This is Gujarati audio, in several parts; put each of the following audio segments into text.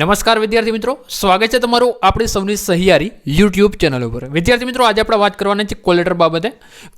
નમસ્કાર વિદ્યાર્થી મિત્રો, સ્વાગત છે તમારું આપણી સૌની સહિયારી યુટ્યુબ ચેનલ ઉપર. વિદ્યાર્થી મિત્રો, આજે આપણે વાત કરવાની છે કોલેટર બાબતે.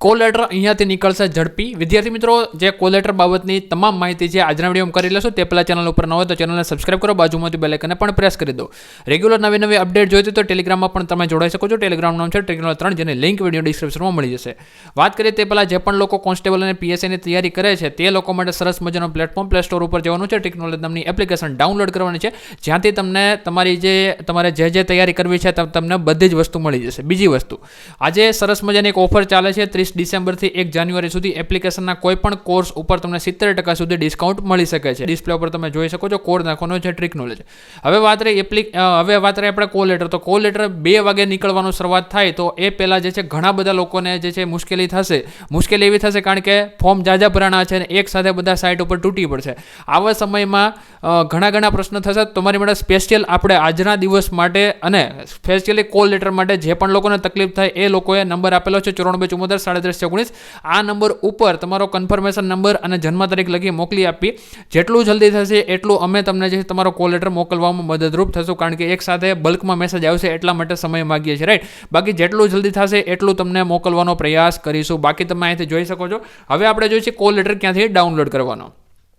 કોલ લેટર અહીંયાથી નીકળશે ઝડપી. વિદ્યાર્થી મિત્રો, જે કોલેટર બાબતની તમામ માહિતી છે આજના વિડીયોમાં કરી લેશો. તે પહેલાં ચેનલ ઉપર ન હોય તો ચેનલને સબસ્ક્રાઈબ કરો. બાજુમાંથી બેલેકને પણ પ્રેસ કરી દો. રેગ્યુલર નવી નવી અપડેટ જોઈતી તો ટેલિગ્રામમાં પણ તમે જોડાઈ શકો છો. ટેલિગ્રામ નામ છે ટેલિગ્રામ ત્રણ, જેની લિંક વીડિયો ડિસ્ક્રિપ્શનમાં મળી જશે. વાત કરીએ તે પહેલાં જે પણ લોકો કોન્સ્ટેબલ અને પીએસસીની તૈયારી કરે છે, તે લોકો માટે સરસ મજાનો પ્લેટફોર્મ પ્લે સ્ટોર ઉપર જવાનું છે. ટેકનોલોજી નામની એપ્લિકેશન ડાઉનલોડ કરવાની છે. જ્યાંથી તમને તમારી જે, તમારે જે જે તૈયારી કરવી છે, તમ- તમને બધી જ વસ્તુ મળી જશે. બીજી વસ્તુ, આજે સરસ મજાની એક ઓફર ચાલે છે, ત્રીસ ડિસેમ્બરથી એક જાન્યુઆરી સુધી એપ્લિકેશનના કોઈ પણ કોર્સ ઉપર તમને સિત્તેર ટકા સુધી ડિસ્કાઉન્ટ મળી શકે છે. ડિસ્પ્લે ઉપર તમે જોઈ શકો છો, કોડ નાખવાનો છે, ટ્રિક નોલેજ હવે વાત રહી એપ્લિક હવે વાત રહી આપણે કોલ લેટર તો કોલ લેટર બે વાગે નીકળવાનું શરૂઆત થાય, તો એ પહેલાં જે છે, ઘણા બધા લોકોને જે છે, મુશ્કેલી થશે. મુશ્કેલી એવી થશે કારણ કે ફોર્મ જાજા ભરાણા છે અને એક સાથે બધા સાઇટ ઉપર તૂટી પડશે. આવા સમયમાં ઘણા ઘણા પ્રશ્ન થશે. તમારી માટે સ્પેશિયલ આપણે આજના દિવસ માટે અને સ્પેશિયલી કોલ લેટર માટે જે પણ લોકોને તકલીફ થાય એ લોકોએ નંબર આપેલો છે ચોરાણું ચુમ્મોતેર સાડત્રીસ ઓગણીસ. આ નંબર ઉપર તમારો કન્ફર્મેશન નંબર અને જન્મ તારીખ લખી મોકલી આપી. જેટલું જલ્દી થશે એટલું અમે તમને જે તમારો કોલ લેટર મોકલવામાં મદદરૂપ થશું. કારણ કે એક સાથે બલ્કમાં મેસેજ આવશે એટલા માટે સમય માગીએ છીએ. રાઈટ બાકી જેટલું જલ્દી થશે એટલું તમને મોકલવાનો પ્રયાસ કરીશું. બાકી તમે અહીંથી જોઈ શકો છો. હવે આપણે છીએ કોલ લેટર ક્યાંથી ડાઉનલોડ કરવાનો.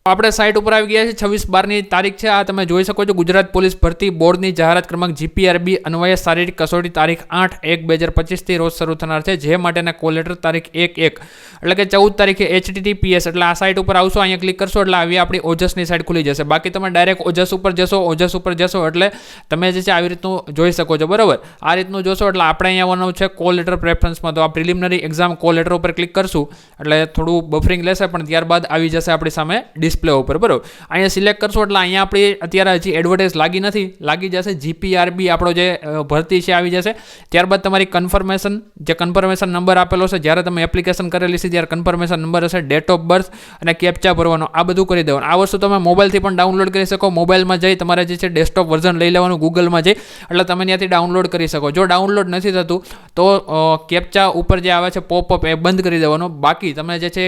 આપણે સાઇટ ઉપર આવી ગયા છે છવ્વીસ બારની તારીખ છે. આ તમે જોઈ શકો છો. ગુજરાત પોલીસ ભરતી બોર્ડની જાહેરાત ક્રમાંક જીપીઆરબી અન્વયે શારીરિક કસોટી તારીખ આઠ એક બે હજાર પચીસથી રોજ શરૂ થનાર છે. જે માટેના કોલ લેટર તારીખ એક એક. એટલે કે ચૌદ તારીખે એચટીટીપીએસ એટલે આ સાઇટ ઉપર આવશો, અહીંયા ક્લિક કરશો, એટલે આવી આપણી ઓજસની સાઇટ ખુલી જશે. બાકી તમે ડાયરેક્ટ ઓજસ ઉપર જશો, ઓજસ ઉપર જશો, એટલે તમે જે છે આવી રીતનું જોઈ શકો છો. બરાબર? આ રીતનું જોશો, એટલે આપણે અહીંયા આવવાનું છે કોલ લેટર પ્રેફરન્સમાં તો આ પ્રિલિમિનરી એક્ઝામ કોલ લેટર ઉપર ક્લિક કરશું. એટલે થોડું બફરિંગ લેશે, પણ ત્યારબાદ આવી જશે આપણી સામે ડિસ્પ્લે ઉપર, બરાબર? અહીંયા સિલેક્ટ કરશો એટલે અહીંયા આપણી અત્યારે હજી એડવર્ટાઇઝ લાગી નથી, લાગી જશે. જીપીઆરબી આપણો જે ભરતી છે આવી જશે. ત્યારબાદ તમારી કન્ફર્મેશન જે કન્ફર્મેશન નંબર આપેલો છે, જ્યારે તમે એપ્લિકેશન કરેલી છે, ત્યારે કન્ફર્મેશન નંબર હશે ડેટ ઓફ બર્થ અને કેપ્ચા ભરવાનો. આ બધું કરી દેવાનું. આ વસ્તુ તમે મોબાઈલથી પણ ડાઉનલોડ કરી શકો. મોબાઈલમાં જઈ તમારે જે છે ડેસ્કટોપ વર્ઝન લઈ લેવાનું ગૂગલમાં જઈ. એટલે તમે ત્યાંથી ડાઉનલોડ કરી શકો. જો ડાઉનલોડ નથી થતું તો કેપ્ચા ઉપર જે આવે છે પોપઅપ એ બંધ કરી દેવાનો. બાકી તમે જે છે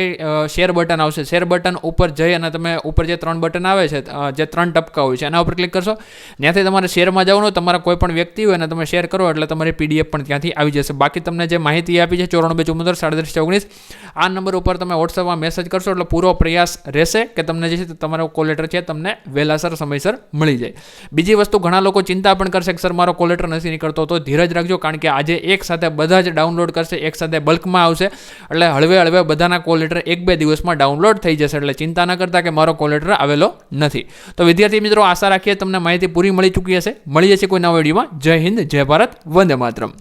શેર બટન આવશે. શેર બટન ઉપર જઈ અને તમે ઉપર જે ત્રણ બટન આવે છે જે ત્રણ ટપકા હોય છે, એના ઉપર ક્લિક કરશો. ત્યાંથી તમારે શેરમાં જવાનું તમારા કોઈ પણ વ્યક્તિ હોય અને તમે શેર કરો, એટલે તમારી પીડીએફ પણ ત્યાંથી આવી જશે. બાકી તમને જે માહિતી આપી છે, ચોરાણું ચુમ્મોતેર સાડત્રીસ ઓગણીસ, આ નંબર ઉપર તમે વોટ્સઅપમાં મેસેજ કરશો, એટલે પૂરો પ્રયાસ રહેશે કે તમને જે છે તમારો કોલ લેટર છે, તમને વહેલાસર, સમયસર મળી જાય. બીજી વસ્તુ ઘણા લોકો ચિંતા પણ કરશે કે, સર, મારો કોલ લેટર નથી નીકળતો. તો ધીરજ રાખજો, કારણ કે આજે એક સાથે બધા જ ડાઉનલોડ કરશે, એક સાથે બલ્કમાં આવશે. એટલે હળવે હળવે બધાના કોલ લેટર એક બે દિવસમાં ડાઉનલોડ થઈ જશે. એટલે ચિંતા ન કરતા કે મારો કોલ લેટર આવેલો નથી. તો વિદ્યાર્થી મિત્રો, આશા રાખીએ તમને માહિતી પૂરી મળી ચૂકી હશે. મળી જશે કોઈ નવા વિડીયોમાં. જય હિન્દ, જય ભારત, વંદે માતરમ.